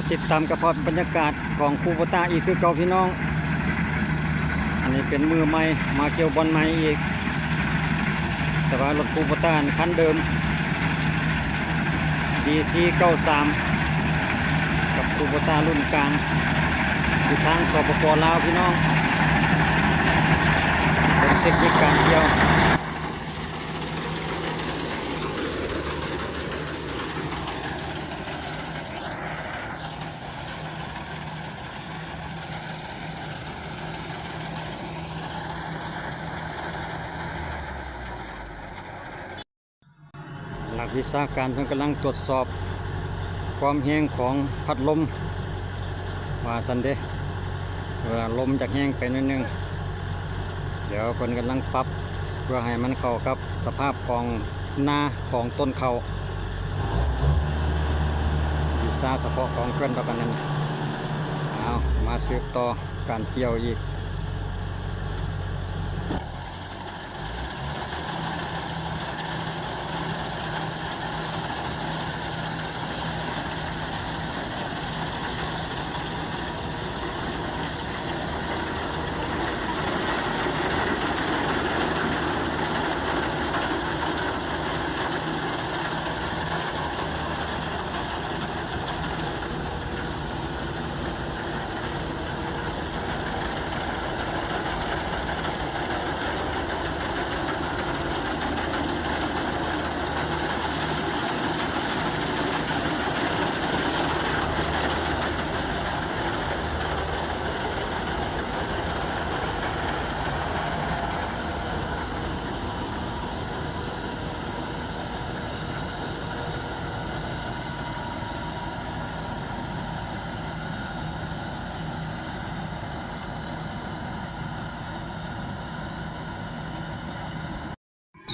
าติดตามกระพาะบรรยากาศของคูโบตาอีกคือเก่าพี่น้อง อันนี้เป็นมือใหม่มาเกี่ยวบอลใหม่อีก แต่ว่ารถคูโบตาคันเดิม DC 93 กับคูโบตารุ่นกลางอยู่ทางสปปลาวพี่น้องเป็นเทคนิคการเกี่ยว วิชาการเพิ่นกำลังตรวจสอบความแห้งของพัดลมว่าสันเดะเวลาลมจากแห้งไปนิดนึง เดี๋ยวเพิ่นกำลังปรับเพื่อให้มันเข้ากับสภาพของหน้าของต้นเขาวิชาเฉพาะของเพื่อนเรากันนั่นเอามาสืบต่อการเกี่ยวอีก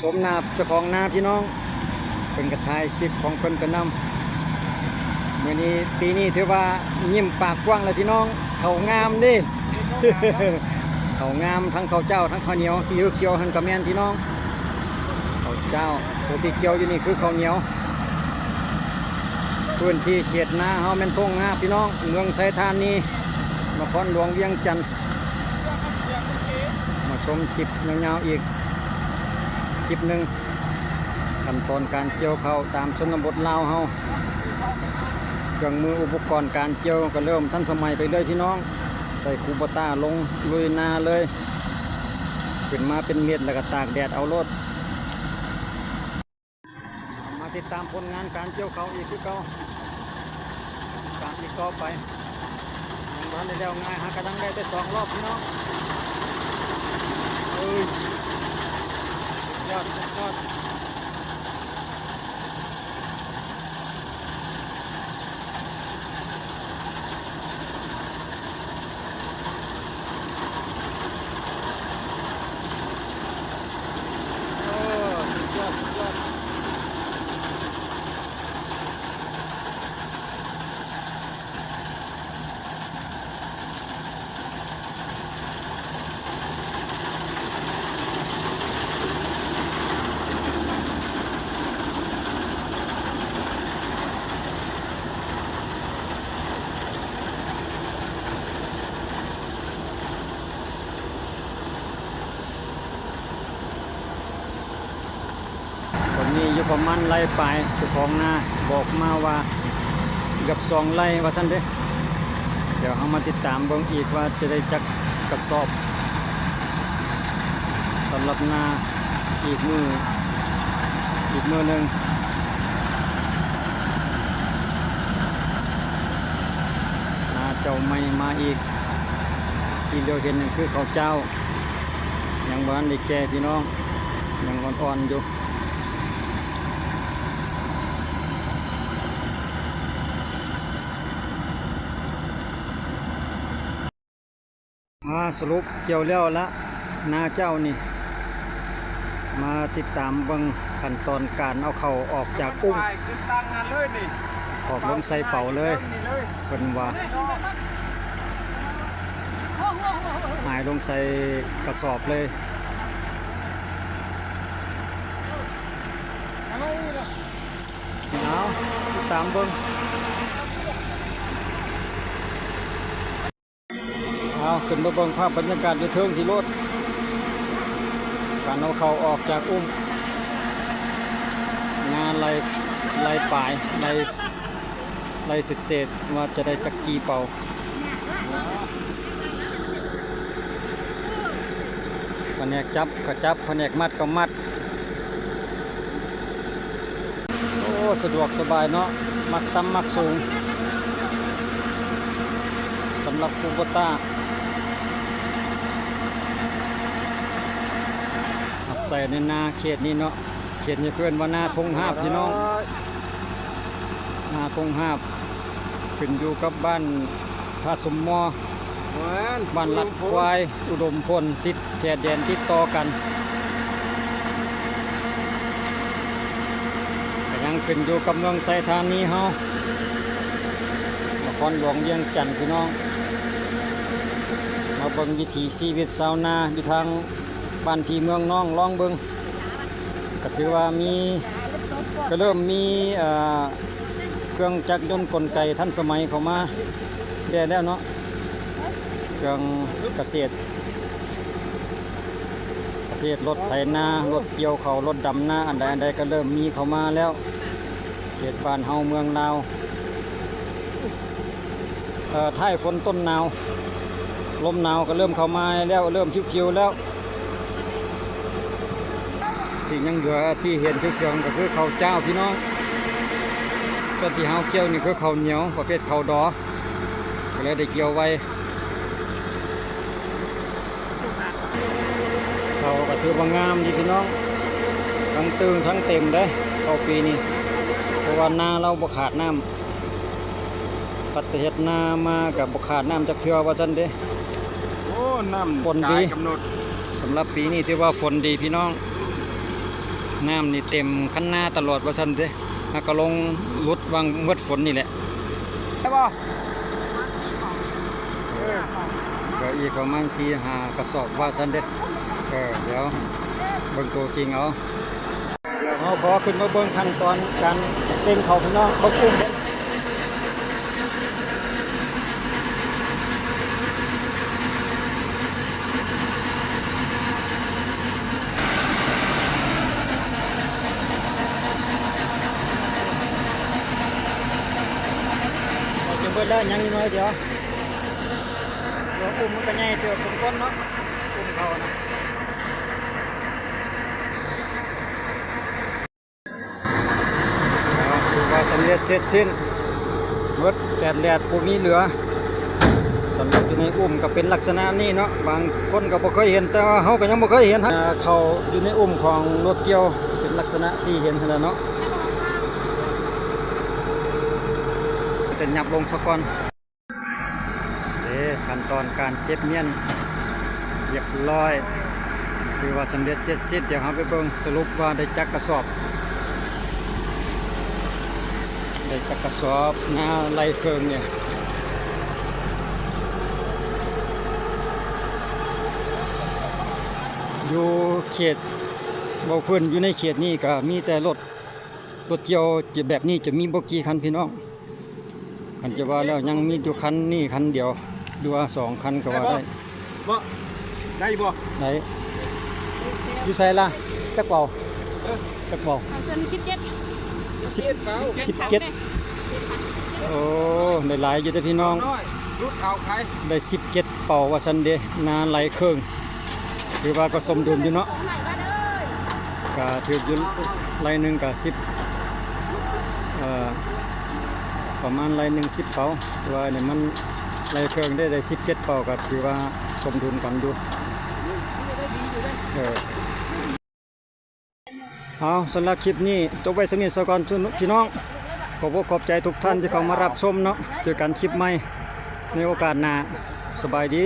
สมนาเจ้าของนาพี่น้องเป็นกระทายชิปของเพิ่นกระนำเมื่อนี้ปีนี้ถือว่ายิ้มปากกว้างเลยพี่น้องเขางามดิเขางามทั้งเขาเจ้าทั้งข้าวเหนียวที่เขียวหันกระแมนพี่น้องเขาเจ้าตัวที่เกี่ยวอยู่นี่คือข้าวเหนียวพื้นที่เฉียดนาเฮาแม่นทงนาพี่น้อง เมืองไซธานีนครหลวงเวียงจันทน์มาชมชิปยาวๆอีก คลิปหนึ่งขั้นตอนการเกี่ยวเขาตามชนบทลาวเฮาเครื่องมืออุปกรณ์การเกี่ยวก็เริ่มทันสมัยไปเลยพี่น้อง ใส่คูบต้าลงลุยนาเลยขึ้นมาเป็นเม็ดแล้วก็ตากแดดเอารถมาติดตามผลงานการเกี่ยวเขาอีกคือเก่าการอีกต่อไปยังบ้านได้แล้วง่ายหากระดังได้ไปสองรอบพี่น้องเอ้ย ยอดยอดโอ้สุดยอดสุดยอดค นี้อยู่ประมาณไร่ปลายเจ้าของนาบอกมาว่ากับสองไร่ว่าสั้นเด้เดี๋ยวเอามาติดตามเบิ่งอีกว่าจะได้จักกระสอบสำหรับนาอีกมืออีกมือหนึ่งนาเจ้าไม่มาอีกที่เดียวเห็นคือเขาเจ้ายังบ้านได้แก่พี่น้องยังอ่อนๆอยู่ อ่าสรุปเกี่ยวแล้วละนาเจ้านี่ มาติดตามเบิ่งขั้นตอนการเอาเขาออกจากอุ้งไปขึ้นตั้งงานเลยนี่ออกลงใส่เป่าเลยนี่เลยเพิ่นว่าหายลงใส่กระสอบเลยเอาติดตามเบิ่ง ขึ้นมาเบิ่งภาพบรรยากาศอยู่เทิงที่รถการเอาเขาออกจากอุ้ม งานไรไรป่ายไรไรเศษเศษว่าจะได้จักกีเป่าแผนกจับก็จับแผนกมัดก็มัด โอ้ สะดวกสบายเนาะ มักต่ำมักสูงสำหรับคูโบต้าหับ ใส่ในนาเขตนี้เนาะเขตนี้เพื่อนว่านาทงหาบพี่น้องนาทงหาบขึ้นอยู่กับบ้านท่าสมมอบ้านลัดควายอุดมพลติดแชดแดนติดต่อกันก็ยังขึ้นอยู่กับเมืองไซธานีเฮานครหลวงเวียงจันทน์พี่น้อง มาเบิ่งวิถีชีวิตชาวนาอยู่ทาง บ้านพี่เมืองน้องล่องเบิงก็ถือว่ามีก็เริ่มมีเครื่องจักรยนต์กลไกทันสมัยเข้ามาได้แล้วเนาะเครื่องเกษตร ประเภทรถไถนารถเกี่ยวเขาวรถดำนาอันใดอันใดก็เริ่มมีเข้ามาแล้วเขตบ้านเฮาเมืองลาวท้ายฝนต้นหนาวลมหนาวก็เริ่มเข้ามาแล้วเริ่มคิวๆแล้ว ที่ยังเหลือที่เห็นเชียวๆก็คือข้าวเจ้าพี่น้องส่วนที่เฮาเกี่ยวนี่คือข้าวเหนียวประเภทข้าวดอก็เลยได้เกี่ยวไว้เขาก็ถือว่างามดีพี่น้อง ทั้งตึงทั้งเต็มได้เข้าปีนี้เพราะว่านาเราบ่ขาดน้ำปัตเฮ็ดนามากับบ่ขาดน้ำจากเทือว่าซั่นเด้โอ้น้ำฝนดีกายกำหนดสำหรับปีนี้ถือว่าฝนดีพี่น้อง น้ำนี่เต็มคันนาตลอดว่าซั่นเด้หากก็ลงรุดวางเมื่อฝนนี่แหละใช่ป่ะก็อีกประมาณ4 5กระสอบว่าซั่นเด้เออเดี๋ยวเบิ่งตัวจริงเอาเอาพอขึ้นมาเบิ่งขั้นตอนการเล่นเขาพี่น้องเขาคุ้มเด้ เราจะเบิดได้ยังนิดหน้อยเดียวเดี๋ยวอุ้มมันก็ใหญ่เตือผมก้นเนาะอุ้มเขานะเอาถือว่าสำเร็จเสร็จสิ้นหมดแดดแดดปูมีเหลือสำหรับอยู่ในอุ้มก็เป็นลักษณะนี้เนาะบางคนก็บ่เคยเห็นแต่ว่าเฮาก็ยังบ่เคยเห็นอ่าเขาอยู่ในอุ้มของรถเกี่ยวเป็นลักษณะที่เห็นขนาดเนาะจะยับลงสักก่อนเอ๊ ขั้นตอนการเก็บเมียนเรียบร้อย คือว่าสำเร็จเสร็จสิ้นเดี๋ยวเราไปเบิ่งสรุปว่าได้จักกระสอบ ได้จักกระสอบหน้าไล่เพิงเนี่ยอยู่เขตบ่เพิ่นอยู่ในเขตนี้ก็มีแต่รถรถเกี่ยวจะแบบนี้จะมีบกี่คันพี่น้องคันจะว่าแล้วยังมีอยู่คันนี่คันเดียว ดูว่าสองคันก็ว่าได้บ่ได้บ่ไหนอยู่ใส่ละจักเป่าจักเป่าเอาเกินสิบเจ็ดสิบสิบเจ็ดโอ้ได้หลายอยู่แต่พี่น้องน้อยรุดเอาใครได้สิบเจ็ดเป่าว่าซันเดนาไหลเครื่องถือว่าก็สมดุลอยู่เนาะไหนบ้านเอ้ยก็ถืออยู่ไหลหนึ่งกับสิบเอ่อประมาณไหลหนึ่งสิบเป่าแต่ว่าเนี่ยมัน ไหลเครื่องได้ได้สิบเจ็ดเป่าก็คือว่าสมดุลกันอยู่เออเอาสำหรับคลิปนี้จบไว้สมิทสกอนพี่น้อง ขอบขอบใจทุกท่านที่เข้ามารับชมเนาะเจอกันคลิปใหม่ในโอกาสหน้าสบายดี